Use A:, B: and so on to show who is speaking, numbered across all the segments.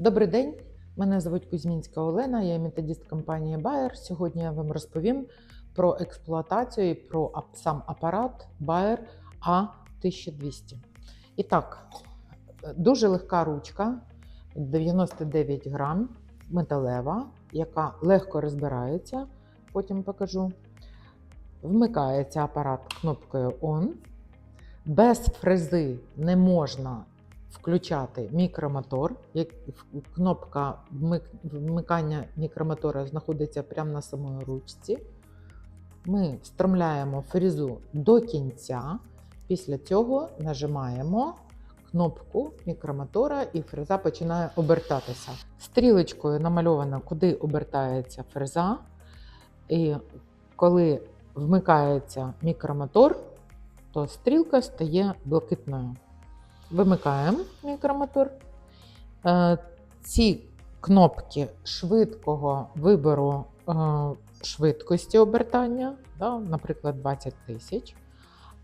A: Добрий день, мене звуть Кузьмінська Олена, я методист компанії Bayer. Сьогодні я вам розповім про експлуатацію і про сам апарат Bayer A1200. І так, дуже легка ручка, 99 грам, металева, яка легко розбирається, потім покажу. Вмикається апарат кнопкою ON. Без фрези не можна включати мікромотор. Кнопка вмикання мікромотора знаходиться прямо на самій ручці. Ми встромляємо фрезу до кінця. Після цього нажимаємо кнопку мікромотора і фреза починає обертатися. Стрілочкою намальовано, куди обертається фреза. І коли вмикається мікромотор, то стрілка стає блакитною. Вимикаємо мікромотор. Е, Ці кнопки швидкого вибору е, швидкості обертання, наприклад, 20 тисяч.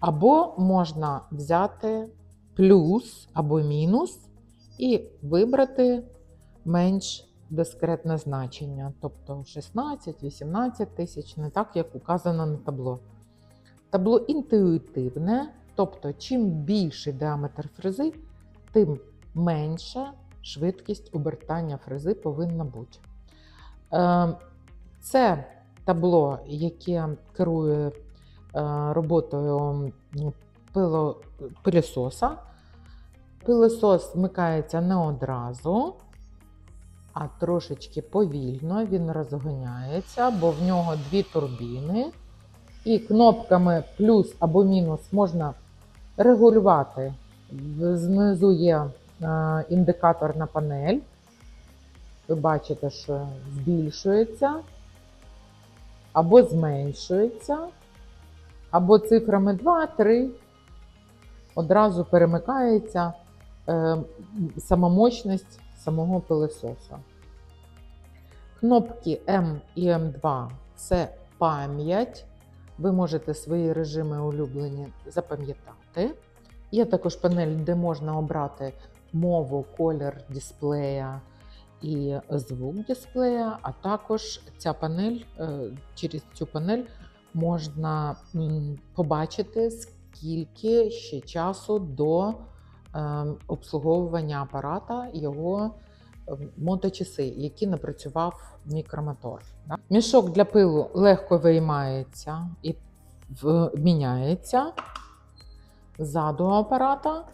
A: Або можна взяти плюс або мінус і вибрати менш дискретне значення, тобто 16-18 тисяч, не так, як указано на табло. Табло інтуїтивне, тобто, чим більший діаметр фрези, тим менша швидкість обертання фрези повинна бути. Е, Це табло, яке керує е, роботою пило- пилососа. Пилосос вмикається не одразу, а трошечки повільно він розганяється, бо в нього дві турбіни. І кнопками плюс або мінус можна регулювати. Знизу є е, індикаторна панель. Ви бачите, що збільшується, або зменшується, або цифрами 2, 3 одразу перемикається е, самомощність самого пилососа. Кнопки М і М2 це пам'ять. Ви можете свої режими улюблені запам'ятати. Є також панель, де можна обрати мову, колір дисплея і звук дисплея, а також ця панель, е, через цю панель можна побачити, скільки ще часу до е, обслуговування апарата його моточаси, які напрацював мікромотор. Мішок для пилу легко виймається і міняється ззаду апарата.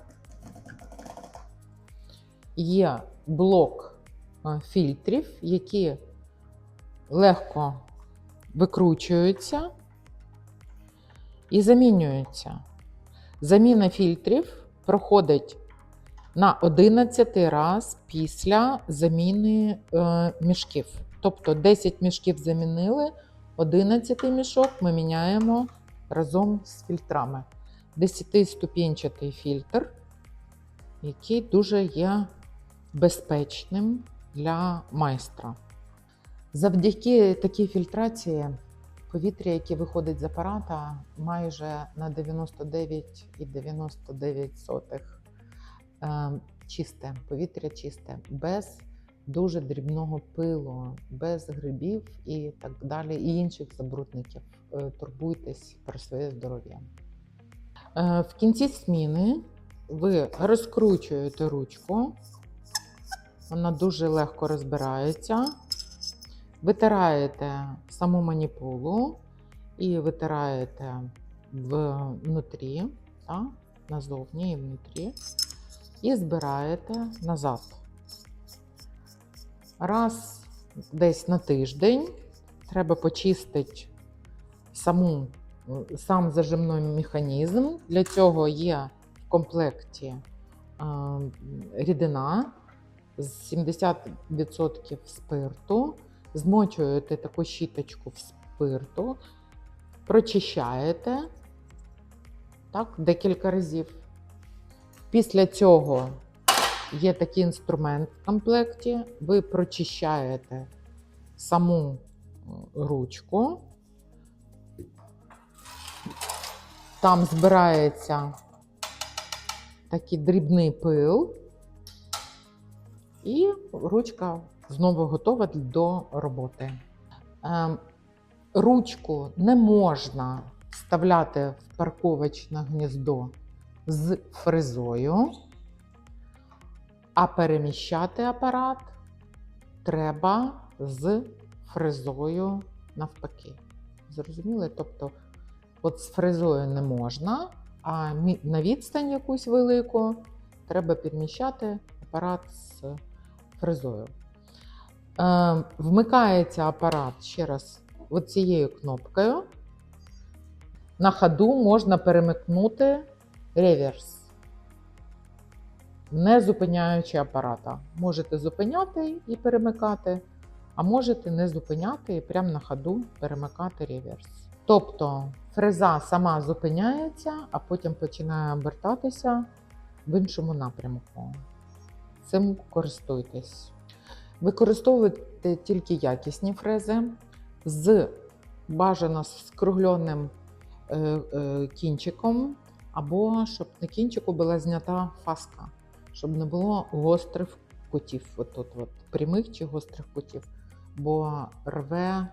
A: Є блок е, фільтрів, які легко викручуються і замінюються. Заміна фільтрів проходить на 11 раз після заміни е, мішків. Тобто 10 мішків замінили, 11 мішок ми міняємо разом з фільтрами. 10-ступінчатий фільтр, який дуже є безпечним для майстра. Завдяки такій фільтрації повітря, яке виходить з апарата, майже на 99,99 е, чисте, повітря чисте, без дуже дрібного пилу, без грибів і так далі, і інших забрудників. Е, Турбуйтесь про своє здоров'я. Е, В кінці зміни ви розкручуєте ручку, вона дуже легко розбирається. Витираєте саму маніпулу і витираєте внутрі, назовні і внутрі, і збираєте назад. Раз десь на тиждень треба почистити саму, сам зажимний механізм. Для цього є в комплекті е, рідина з 70% спирту. Змочуєте таку щіточку в спирту, прочищаєте так, декілька разів. Після цього є такий інструмент в комплекті. Ви прочищаєте саму ручку. Там збирається такий дрібний пил. І ручка знову готова до роботи. Ем, Ручку не можна вставляти в парковочне гніздо з фрезою, а переміщати апарат треба з фрезою навпаки. Зрозуміли? Тобто, от з фрезою не можна, а на відстань якусь велику треба підміщати апарат з фрезою. Е, вмикається апарат ще раз от цією кнопкою. На ходу можна перемикнути реверс, не зупиняючи апарата. Можете зупиняти і перемикати, а можете не зупиняти і прямо на ходу перемикати реверс. Тобто фреза сама зупиняється, а потім починає обертатися в іншому напрямку. Цим користуйтесь. Використовуйте тільки якісні фрези з бажано скругленим е, е, кінчиком, або щоб на кінчику була знята фаска, щоб не було гострих кутів, от от, прямих чи гострих кутів, бо рве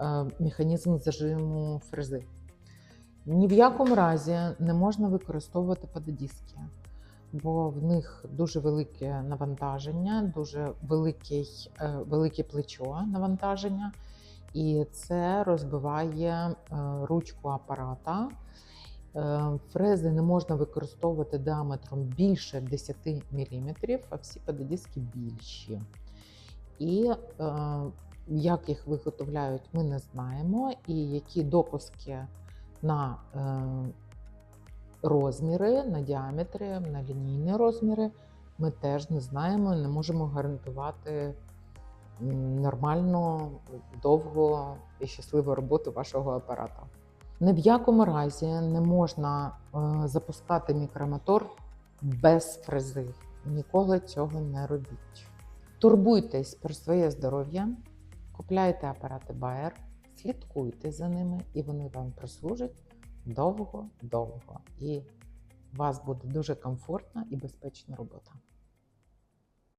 A: е, механізм зажиму фрези. Ні в якому разі не можна використовувати пододіски, бо в них дуже велике навантаження, дуже великий, е, велике плечо навантаження, і це розбиває е, ручку апарата. Е, Фрези не можна використовувати діаметром більше 10 мм, а всі пододіски більші. І е, як їх виготовляють, ми не знаємо, і які допуски на е, розміри, на діаметри, на лінійні розміри ми теж не знаємо, не можемо гарантувати м, нормальну, довгу і щасливу роботу вашого апарата. Ні в якому разі не можна е, запускати мікромотор без фрези. Ніколи цього не робіть. Турбуйтесь про своє здоров'я, купляйте апарати Bayer, слідкуйте за ними, і вони вам прослужать довго-довго. І у вас буде дуже комфортна і безпечна робота.